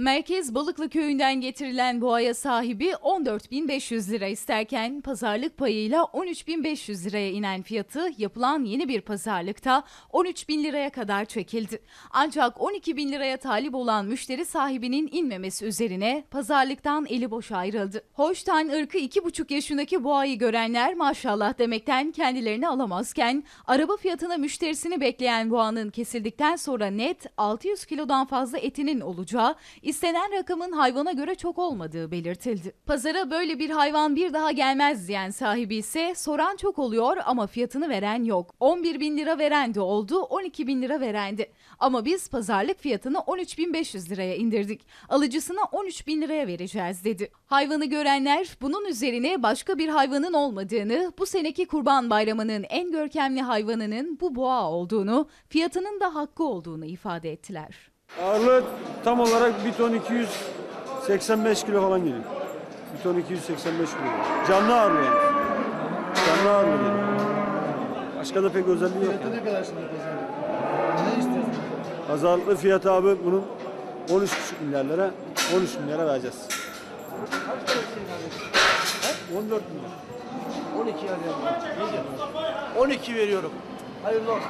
Merkez Balıklı Köyü'nden getirilen boğaya sahibi 14.500 lira isterken pazarlık payıyla 13.500 liraya inen fiyatı yapılan yeni bir pazarlıkta 13.000 liraya kadar çekildi. Ancak 12.000 liraya talip olan müşteri sahibinin inmemesi üzerine pazarlıktan eli boş ayrıldı. Hoştan ırkı 2,5 yaşındaki boğayı görenler maşallah demekten kendilerini alamazken araba fiyatına müşterisini bekleyen boğanın kesildikten sonra net 600 kilodan fazla etinin olacağı istenen rakamın hayvana göre çok olmadığı belirtildi. Pazara böyle bir hayvan bir daha gelmez diyen sahibi ise soran çok oluyor ama fiyatını veren yok. 11 bin lira veren de oldu 12 bin lira verendi. Ama biz pazarlık fiyatını 13.500 liraya indirdik. Alıcısına 13 bin liraya vereceğiz dedi. Hayvanı görenler bunun üzerine başka bir hayvanın olmadığını, bu seneki kurban bayramının en görkemli hayvanının bu boğa olduğunu, fiyatının da hakkı olduğunu ifade ettiler. Ağırlığı tam olarak 1 ton 285 kilo falan geliyor. 1 ton 285 kilo. Canlı ağırlığı yani. Canlı ağırlığı yani. Başka da pek özelliği yok. Yani. Ne kadar şimdi pazarlık? Ne istiyorsun? Pazarlıklı fiyatı abi bunun 13,5 milyar lira, 13 milyara vereceğiz. 14 milyar. 12 yani. Ne diyorsun? 12 veriyorum. Hayırlı olsun.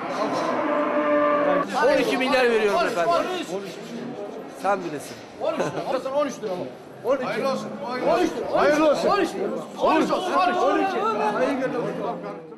12 milyar veriyorum efendim. 13. Sen bilesin. 13 lira. Alırsan 13 lira mı? 12. Hayırlı olsun. 13 lira. Hayırlı olsun. 13 lira. 13 olsun. 13. 12. Hayırlı olsun.